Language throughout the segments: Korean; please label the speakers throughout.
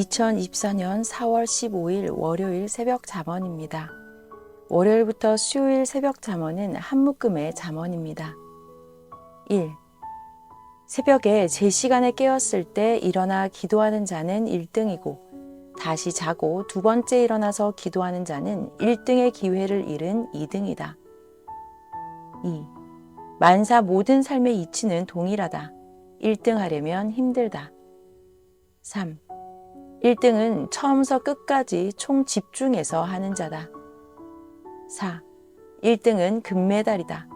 Speaker 1: 2024년 4월 15일 월요일 새벽 잠언입니다. 월요일부터 수요일 새벽 잠언은 한묶음의 잠언입니다. 1. 새벽에 제 시간에 깨었을 때 일어나 기도하는 자는 1등이고 다시 자고 두 번째 일어나서 기도하는 자는 1등의 기회를 잃은 2등이다. 2. 만사 모든 삶의 이치는 동일하다. 1등 하려면 힘들다. 3. 1등은 처음서 끝까지 총 집중해서 하는 자다. 4. 1등은 금메달이다.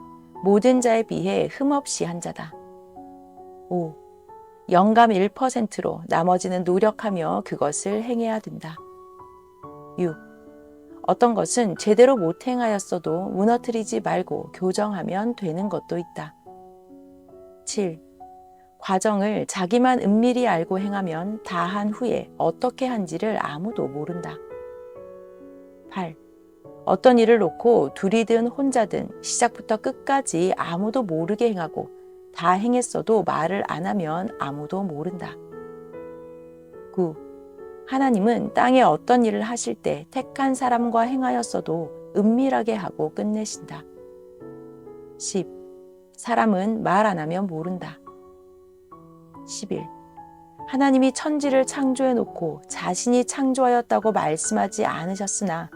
Speaker 1: 모든 자에 비해 흠없이 한 자다. 5. 영감 1%로 나머지는 노력하며 그것을 행해야 된다. 6. 어떤 것은 제대로 못 행하였어도 무너뜨리지 말고 교정하면 되는 것도 있다. 7. 과정을 자기만 은밀히 알고 행하면 다 한 후에 어떻게 한지를 아무도 모른다. 8. 어떤 일을 놓고 둘이든 혼자든 시작부터 끝까지 아무도 모르게 행하고 다 행했어도 말을 안 하면 아무도 모른다. 9. 하나님은 땅에 어떤 일을 하실 때 택한 사람과 행하였어도 은밀하게 하고 끝내신다. 10. 사람은 말 안 하면 모른다. 11. 하나님이 천지를 창조해 놓고 자신이 창조하였다고 말씀하지 않으셨으나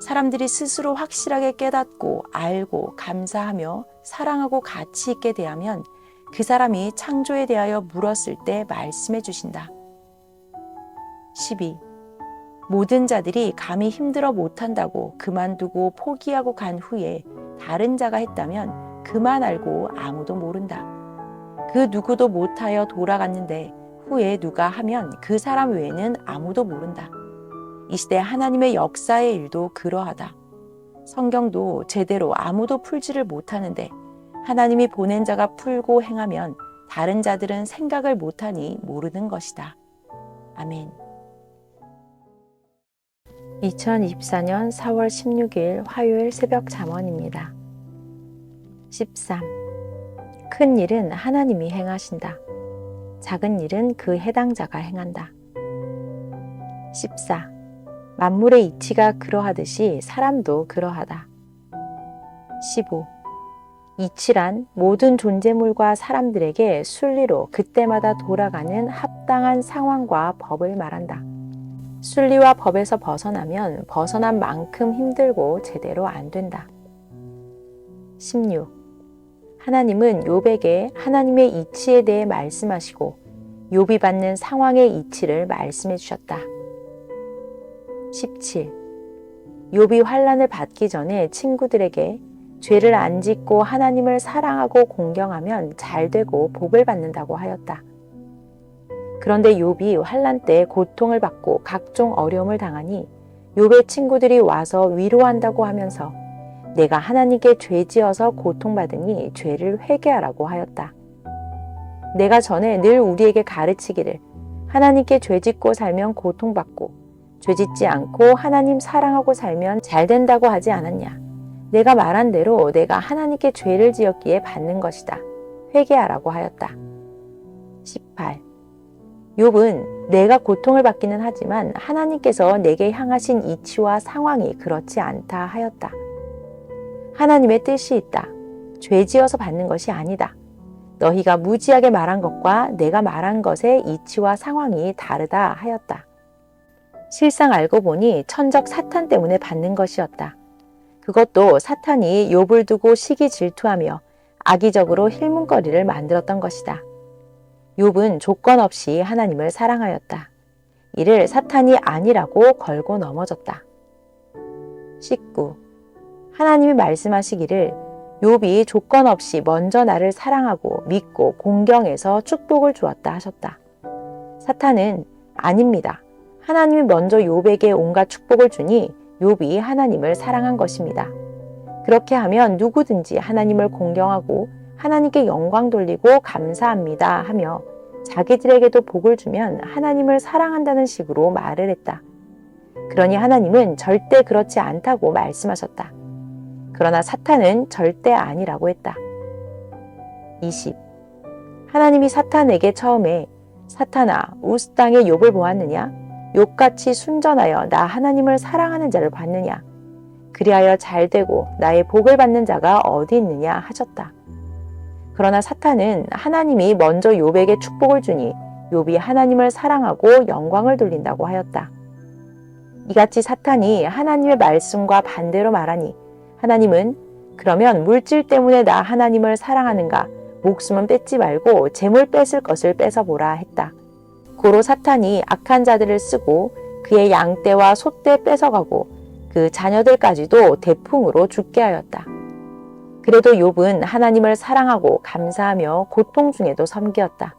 Speaker 1: 사람들이 스스로 확실하게 깨닫고 알고 감사하며 사랑하고 가치 있게 대하면 그 사람이 창조에 대하여 물었을 때 말씀해 주신다. 12. 모든 자들이 감히 힘들어 못한다고 그만두고 포기하고 간 후에 다른 자가 했다면 그만 알고 아무도 모른다. 그 누구도 못하여 돌아갔는데 후에 누가 하면 그 사람 외에는 아무도 모른다. 이 시대 하나님의 역사의 일도 그러하다. 성경도 제대로 아무도 풀지를 못하는데 하나님이 보낸 자가 풀고 행하면 다른 자들은 생각을 못하니 모르는 것이다. 아멘. 2024년 4월 16일 화요일 새벽 잠언입니다. 13. 큰 일은 하나님이 행하신다. 작은 일은 그 해당자가 행한다. 14. 만물의 이치가 그러하듯이 사람도 그러하다. 15. 이치란 모든 존재물과 사람들에게 순리로 그때마다 돌아가는 합당한 상황과 법을 말한다. 순리와 법에서 벗어나면 벗어난 만큼 힘들고 제대로 안 된다. 16. 하나님은 욥에게 하나님의 이치에 대해 말씀하시고 욥이 받는 상황의 이치를 말씀해 주셨다. 17. 욥이 환란을 받기 전에 친구들에게 죄를 안 짓고 하나님을 사랑하고 공경하면 잘 되고 복을 받는다고 하였다. 그런데 욥이 환란 때 고통을 받고 각종 어려움을 당하니 욥의 친구들이 와서 위로한다고 하면서 내가 하나님께 죄지어서 고통받으니 죄를 회개하라고 하였다. 내가 전에 늘 우리에게 가르치기를 하나님께 죄짓고 살면 고통받고 죄짓지 않고 하나님 사랑하고 살면 잘 된다고 하지 않았냐. 내가 말한 대로 내가 하나님께 죄를 지었기에 받는 것이다. 회개하라고 하였다. 18. 욥은 내가 고통을 받기는 하지만 하나님께서 내게 향하신 이치와 상황이 그렇지 않다 하였다. 하나님의 뜻이 있다. 죄 지어서 받는 것이 아니다. 너희가 무지하게 말한 것과 내가 말한 것의 이치와 상황이 다르다 하였다. 실상 알고 보니 천적 사탄 때문에 받는 것이었다. 그것도 사탄이 욥을 두고 시기 질투하며 악의적으로 힐문거리를 만들었던 것이다. 욥은 조건 없이 하나님을 사랑하였다. 이를 사탄이 아니라고 걸고 넘어졌다. 19. 하나님이 말씀하시기를 욥이 조건 없이 먼저 나를 사랑하고 믿고 공경해서 축복을 주었다 하셨다. 사탄은 아닙니다. 하나님이 먼저 욥에게 온갖 축복을 주니 욥이 하나님을 사랑한 것입니다. 그렇게 하면 누구든지 하나님을 공경하고 하나님께 영광 돌리고 감사합니다 하며 자기들에게도 복을 주면 하나님을 사랑한다는 식으로 말을 했다. 그러니 하나님은 절대 그렇지 않다고 말씀하셨다. 그러나 사탄은 절대 아니라고 했다. 20. 하나님이 사탄에게 처음에 사탄아 우스 땅의 욥을 보았느냐? 욕같이 순전하여 나 하나님을 사랑하는 자를 봤느냐? 그리하여 잘 되고 나의 복을 받는 자가 어디 있느냐 하셨다. 그러나 사탄은 하나님이 먼저 욥에게 축복을 주니 욥이 하나님을 사랑하고 영광을 돌린다고 하였다. 이같이 사탄이 하나님의 말씀과 반대로 말하니 하나님은 그러면 물질 때문에 나 하나님을 사랑하는가 목숨은 뺏지 말고 재물 뺏을 것을 뺏어 보라 했다. 고로 사탄이 악한 자들을 쓰고 그의 양떼와 소떼 뺏어가고 그 자녀들까지도 대풍으로 죽게 하였다. 그래도 욥은 하나님을 사랑하고 감사하며 고통 중에도 섬기었다.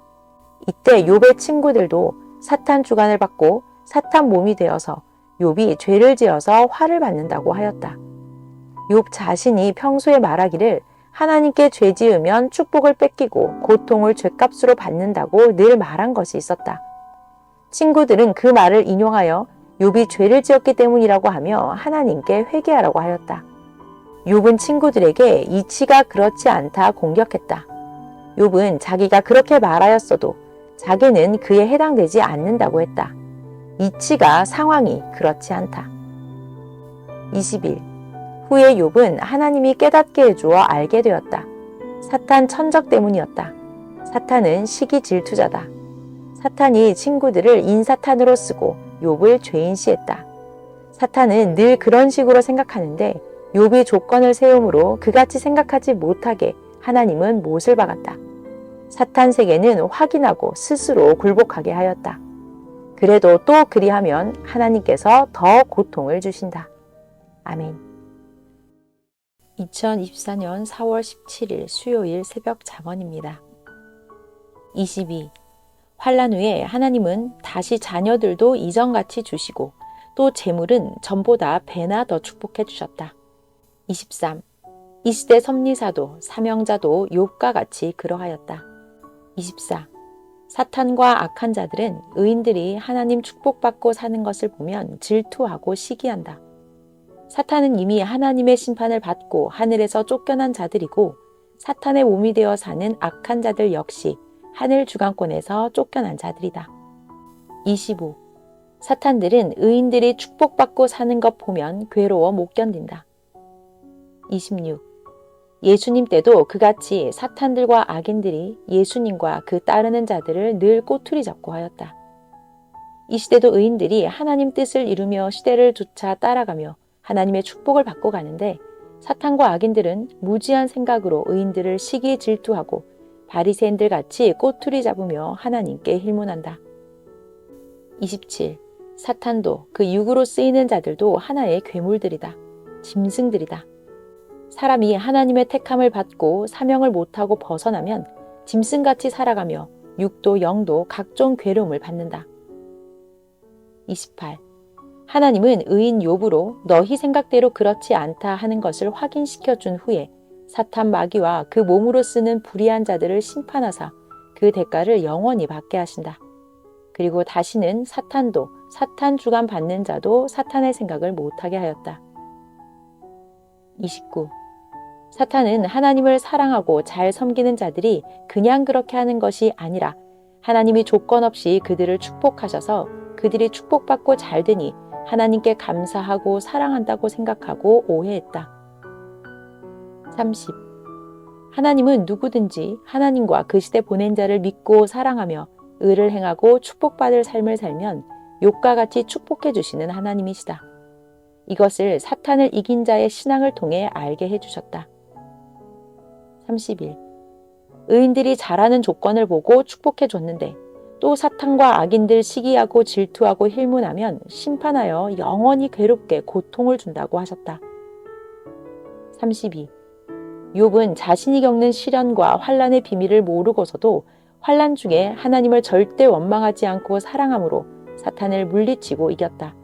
Speaker 1: 이때 욥의 친구들도 사탄 주관을 받고 사탄 몸이 되어서 욥이 죄를 지어서 화를 받는다고 하였다. 욥 자신이 평소에 말하기를 하나님께 죄 지으면 축복을 뺏기고 고통을 죄값으로 받는다고 늘 말한 것이 있었다. 친구들은 그 말을 인용하여 욥이 죄를 지었기 때문이라고 하며 하나님께 회개하라고 하였다. 욥은 친구들에게 이치가 그렇지 않다 공격했다. 욥은 자기가 그렇게 말하였어도 자기는 그에 해당되지 않는다고 했다. 이치가 상황이 그렇지 않다. 20일 후에 욥은 하나님이 깨닫게 해주어 알게 되었다. 사탄 천적 때문이었다. 사탄은 시기 질투자다. 사탄이 친구들을 인사탄으로 쓰고 욥을 죄인시했다. 사탄은 늘 그런 식으로 생각하는데 욥이 조건을 세움으로 그같이 생각하지 못하게 하나님은 못을 박았다. 사탄 세계는 확인하고 스스로 굴복하게 하였다. 그래도 또 그리하면 하나님께서 더 고통을 주신다. 아멘. 2024년 4월 17일 수요일 새벽 잠언입니다. 22. 환란 후에 하나님은 다시 자녀들도 이전같이 주시고 또 재물은 전보다 배나 더 축복해 주셨다. 23. 이 시대 섭리사도 사명자도 욥과 같이 그러하였다. 24. 사탄과 악한 자들은 의인들이 하나님 축복받고 사는 것을 보면 질투하고 시기한다. 사탄은 이미 하나님의 심판을 받고 하늘에서 쫓겨난 자들이고 사탄의 몸이 되어 사는 악한 자들 역시 하늘 주관권에서 쫓겨난 자들이다. 25. 사탄들은 의인들이 축복받고 사는 것 보면 괴로워 못 견딘다. 26. 예수님 때도 그같이 사탄들과 악인들이 예수님과 그 따르는 자들을 늘 꼬투리 잡고 하였다. 이 시대도 의인들이 하나님 뜻을 이루며 시대를 조차 따라가며 하나님의 축복을 받고 가는데 사탄과 악인들은 무지한 생각으로 의인들을 시기 질투하고 바리새인들 같이 꼬투리 잡으며 하나님께 힐문한다. 27. 사탄도 그 육으로 쓰이는 자들도 하나의 괴물들이다. 짐승들이다. 사람이 하나님의 택함을 받고 사명을 못하고 벗어나면 짐승같이 살아가며 육도 영도 각종 괴로움을 받는다. 28. 하나님은 의인 욥으로 너희 생각대로 그렇지 않다 하는 것을 확인시켜 준 후에 사탄 마귀와 그 몸으로 쓰는 불의한 자들을 심판하사 그 대가를 영원히 받게 하신다. 그리고 다시는 사탄도 사탄 주관 받는 자도 사탄의 생각을 못하게 하였다. 29. 사탄은 하나님을 사랑하고 잘 섬기는 자들이 그냥 그렇게 하는 것이 아니라 하나님이 조건 없이 그들을 축복하셔서 그들이 축복받고 잘 되니 하나님께 감사하고 사랑한다고 생각하고 오해했다. 30. 하나님은 누구든지 하나님과 그 시대 보낸 자를 믿고 사랑하며 의를 행하고 축복받을 삶을 살면 욕과 같이 축복해 주시는 하나님이시다. 이것을 사탄을 이긴 자의 신앙을 통해 알게 해 주셨다. 31. 의인들이 잘하는 조건을 보고 축복해 줬는데 또 사탄과 악인들 시기하고 질투하고 힐문하면 심판하여 영원히 괴롭게 고통을 준다고 하셨다. 32. 욥은 자신이 겪는 시련과 환란의 비밀을 모르고서도 환란 중에 하나님을 절대 원망하지 않고 사랑함으로 사탄을 물리치고 이겼다.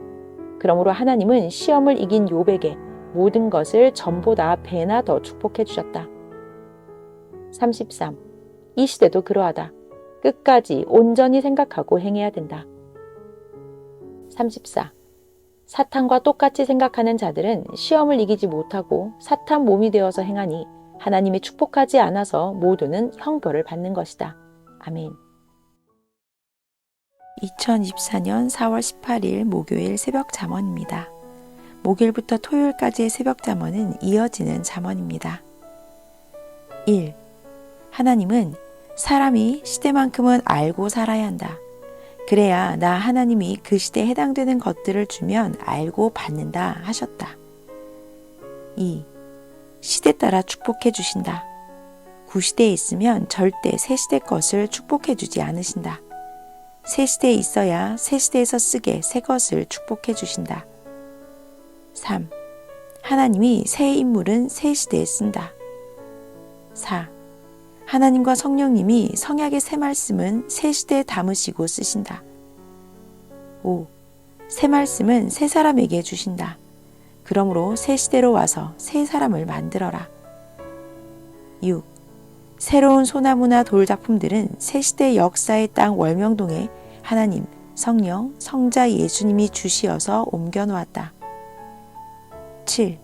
Speaker 1: 그러므로 하나님은 시험을 이긴 욥에게 모든 것을 전보다 배나 더 축복해 주셨다. 33. 이 시대도 그러하다. 끝까지 온전히 생각하고 행해야 된다. 34. 사탄과 똑같이 생각하는 자들은 시험을 이기지 못하고 사탄 몸이 되어서 행하니 하나님이 축복하지 않아서 모두는 형벌을 받는 것이다. 아멘. 2024년 4월 18일 목요일 새벽 잠언입니다. 목요일부터 토요일까지의 새벽 잠언은 이어지는 잠언입니다. 1. 하나님은 사람이 시대만큼은 알고 살아야 한다. 그래야 나 하나님이 그 시대에 해당되는 것들을 주면 알고 받는다 하셨다. 2. 시대 따라 축복해 주신다. 구시대에 있으면 절대 새 시대 것을 축복해 주지 않으신다. 새 시대에 있어야 새 시대에서 쓰게 새 것을 축복해 주신다. 3. 하나님이 새 인물은 새 시대에 쓴다. 4. 하나님과 성령님이 성약의 새 말씀은 새 시대에 담으시고 쓰신다. 5. 새 말씀은 새 사람에게 주신다. 그러므로 새 시대로 와서 새 사람을 만들어라. 6. 새로운 소나무나 돌 작품들은 새 시대 역사의 땅 월명동에 하나님, 성령, 성자 예수님이 주시어서 옮겨 놓았다. 7.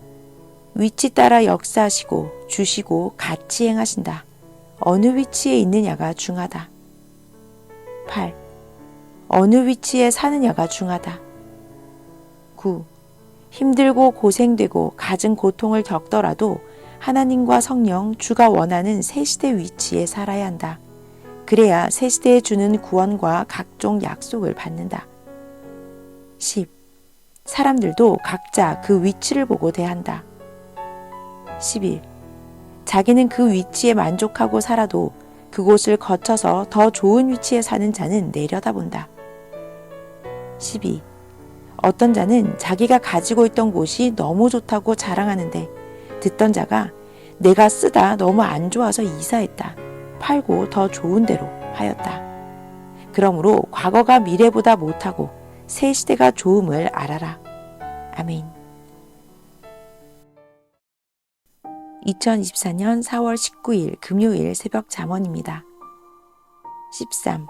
Speaker 1: 위치 따라 역사하시고 주시고 같이 행하신다. 어느 위치에 있느냐가 중하다. 8. 어느 위치에 사느냐가 중하다. 9. 힘들고 고생되고 갖은 고통을 겪더라도 하나님과 성령, 주가 원하는 새 시대 위치에 살아야 한다. 그래야 새 시대에 주는 구원과 각종 약속을 받는다. 10. 사람들도 각자 그 위치를 보고 대한다. 11. 자기는 그 위치에 만족하고 살아도 그곳을 거쳐서 더 좋은 위치에 사는 자는 내려다본다. 12. 어떤 자는 자기가 가지고 있던 곳이 너무 좋다고 자랑하는데 듣던 자가 내가 쓰다 너무 안 좋아서 이사했다. 팔고 더 좋은 데로 하였다. 그러므로 과거가 미래보다 못하고 새 시대가 좋음을 알아라. 아멘. 2024년 4월 19일 금요일 새벽 잠언입니다. 13.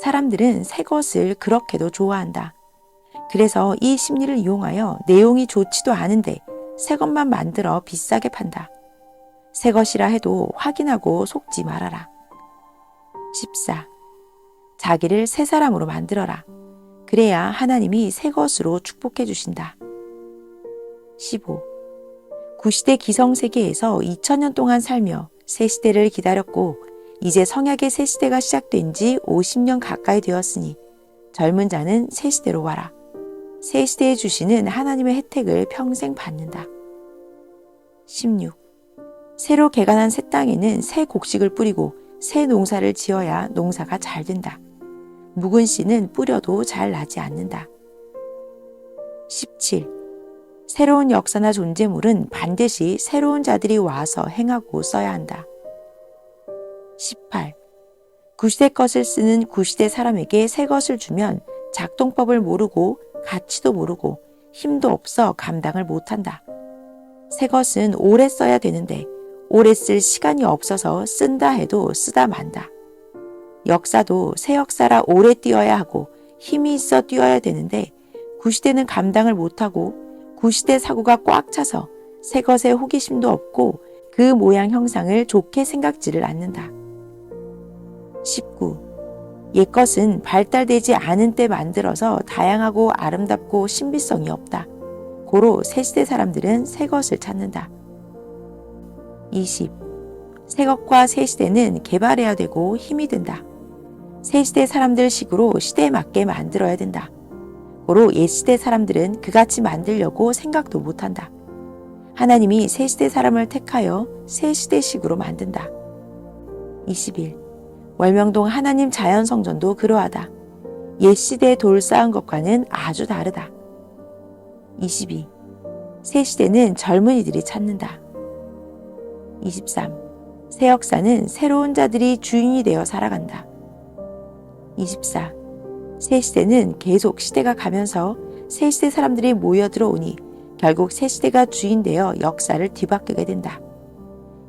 Speaker 1: 사람들은 새 것을 그렇게도 좋아한다. 그래서 이 심리를 이용하여 내용이 좋지도 않은데 새 것만 만들어 비싸게 판다. 새 것이라 해도 확인하고 속지 말아라. 14. 자기를 새 사람으로 만들어라. 그래야 하나님이 새 것으로 축복해 주신다. 15. 구시대 기성세계에서 2000년 동안 살며 새 시대를 기다렸고 이제 성약의 새 시대가 시작된 지 50년 가까이 되었으니 젊은 자는 새 시대로 와라. 새 시대에 주시는 하나님의 혜택을 평생 받는다. 16. 새로 개간한 새 땅에는 새 곡식을 뿌리고 새 농사를 지어야 농사가 잘 된다. 묵은 씨는 뿌려도 잘 나지 않는다. 17. 새로운 역사나 존재물은 반드시 새로운 자들이 와서 행하고 써야 한다. 18. 구시대 것을 쓰는 구시대 사람에게 새 것을 주면 작동법을 모르고 가치도 모르고 힘도 없어 감당을 못한다. 새 것은 오래 써야 되는데 오래 쓸 시간이 없어서 쓴다 해도 쓰다 만다. 역사도 새 역사라 오래 뛰어야 하고 힘이 있어 뛰어야 되는데 구시대는 감당을 못하고 구시대 사고가 꽉 차서 새 것에 호기심도 없고 그 모양 형상을 좋게 생각지를 않는다. 19. 옛것은 발달되지 않은 때 만들어서 다양하고 아름답고 신비성이 없다. 고로 새시대 사람들은 새 것을 찾는다. 20. 새 것과 새 시대는 개발해야 되고 힘이 든다. 새 시대 사람들 식으로 시대에 맞게 만들어야 된다. 고로 옛 시대 사람들은 그같이 만들려고 생각도 못한다. 하나님이 새 시대 사람을 택하여 새 시대식으로 만든다. 21. 월명동 하나님 자연성전도 그러하다. 옛 시대에 돌 쌓은 것과는 아주 다르다. 22. 새 시대는 젊은이들이 찾는다. 23. 새 역사는 새로운 자들이 주인이 되어 살아간다. 24. 새 시대는 계속 시대가 가면서 새 시대 사람들이 모여 들어오니 결국 새 시대가 주인 되어 역사를 뒤바꾸게 된다.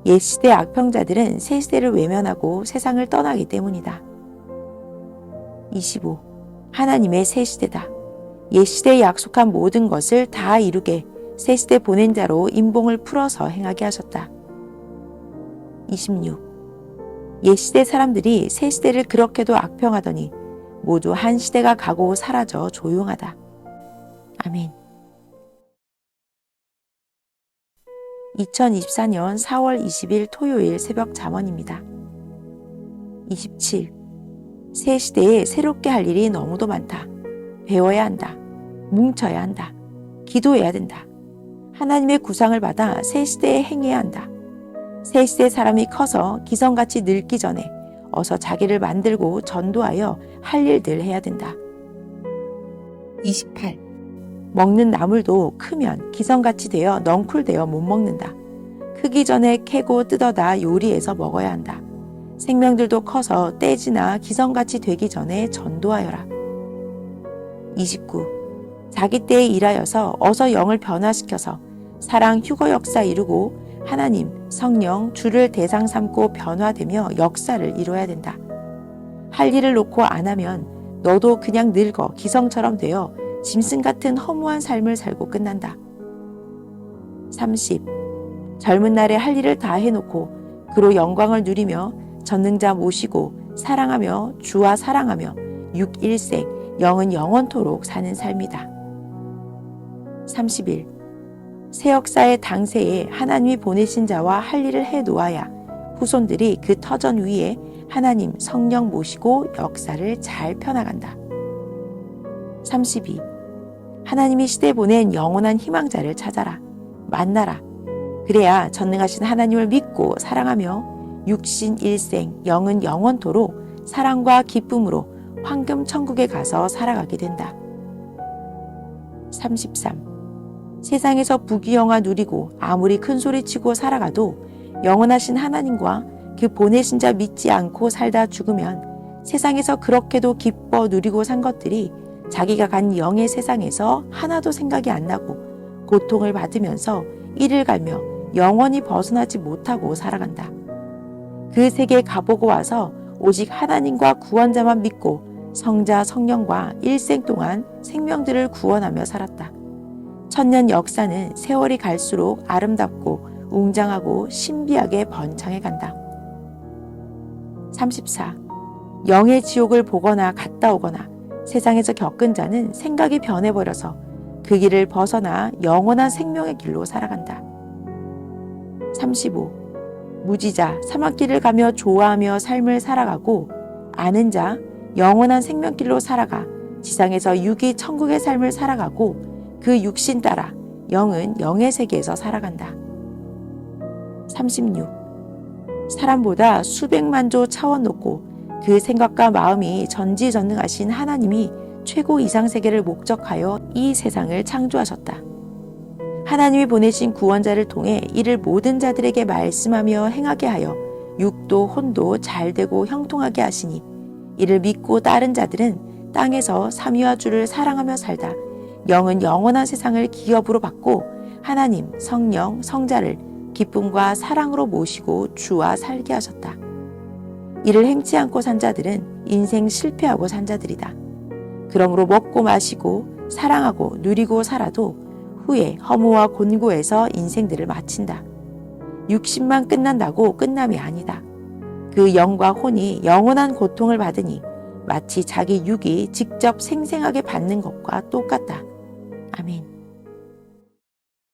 Speaker 1: 옛 시대 악평자들은 새 시대를 외면하고 세상을 떠나기 때문이다. 25. 하나님의 새 시대다. 옛 시대에 약속한 모든 것을 다 이루게 새 시대 보낸 자로 인봉을 풀어서 행하게 하셨다. 26. 옛 시대 사람들이 새 시대를 그렇게도 악평하더니 모두 한 시대가 가고 사라져 조용하다. 아멘. 2024년 4월 20일 토요일 새벽 잠언입니다. 27. 새 시대에 새롭게 할 일이 너무도 많다. 배워야 한다. 뭉쳐야 한다. 기도해야 된다. 하나님의 구상을 받아 새 시대에 행해야 한다. 새 시대 사람이 커서 기성같이 늙기 전에 어서 자기를 만들고 전도하여 할 일들 해야 된다. 28. 먹는 나물도 크면 기성같이 되어 넝쿨되어 못 먹는다. 크기 전에 캐고 뜯어다 요리해서 먹어야 한다. 생명들도 커서 떼지나 기성같이 되기 전에 전도하여라. 29. 자기 때에 일하여서 어서 영을 변화시켜서 사랑 휴거 역사 이루고 하나님, 성령, 주를 대상 삼고 변화되며 역사를 이루어야 된다. 할 일을 놓고 안 하면 너도 그냥 늙어 기성처럼 되어 짐승 같은 허무한 삶을 살고 끝난다. 30. 젊은 날에 할 일을 다 해놓고 그로 영광을 누리며 전능자 모시고 사랑하며 주와 사랑하며 육일생 영은 영원토록 사는 삶이다. 31. 새 역사의 당세에 하나님이 보내신 자와 할 일을 해 놓아야 후손들이 그 터전 위에 하나님 성령 모시고 역사를 잘 펴나간다. 32. 하나님이 시대 보낸 영원한 희망자를 찾아라. 만나라. 그래야 전능하신 하나님을 믿고 사랑하며 육신 일생 영은 영원토록 사랑과 기쁨으로 황금 천국에 가서 살아가게 된다. 33. 세상에서 부귀영화 누리고 아무리 큰 소리 치고 살아가도 영원하신 하나님과 그 보내신 자 믿지 않고 살다 죽으면 세상에서 그렇게도 기뻐 누리고 산 것들이 자기가 간 영의 세상에서 하나도 생각이 안 나고 고통을 받으면서 이를 갈며 영원히 벗어나지 못하고 살아간다. 그 세계에 가보고 와서 오직 하나님과 구원자만 믿고 성자 성령과 일생 동안 생명들을 구원하며 살았다. 천년 역사는 세월이 갈수록 아름답고 웅장하고 신비하게 번창해 간다. 34. 영의 지옥을 보거나 갔다 오거나 세상에서 겪은 자는 생각이 변해버려서 그 길을 벗어나 영원한 생명의 길로 살아간다. 35. 무지자 사막길을 가며 좋아하며 삶을 살아가고 아는 자 영원한 생명길로 살아가 지상에서 육이 천국의 삶을 살아가고 그 육신 따라 영은 영의 세계에서 살아간다. 36. 사람보다 수백만 조 차원 높고 그 생각과 마음이 전지전능하신 하나님이 최고 이상 세계를 목적하여 이 세상을 창조하셨다. 하나님이 보내신 구원자를 통해 이를 모든 자들에게 말씀하며 행하게 하여 육도 혼도 잘 되고 형통하게 하시니 이를 믿고 따른 자들은 땅에서 삼위와 주를 사랑하며 살다 영은 영원한 세상을 기업으로 받고 하나님, 성령, 성자를 기쁨과 사랑으로 모시고 주와 살게 하셨다. 이를 행치 않고 산 자들은 인생 실패하고 산 자들이다. 그러므로 먹고 마시고 사랑하고 누리고 살아도 후에 허무와 곤고에서 인생들을 마친다. 육신만 끝난다고 끝남이 아니다. 그 영과 혼이 영원한 고통을 받으니 마치 자기 육이 직접 생생하게 받는 것과 똑같다. 아멘.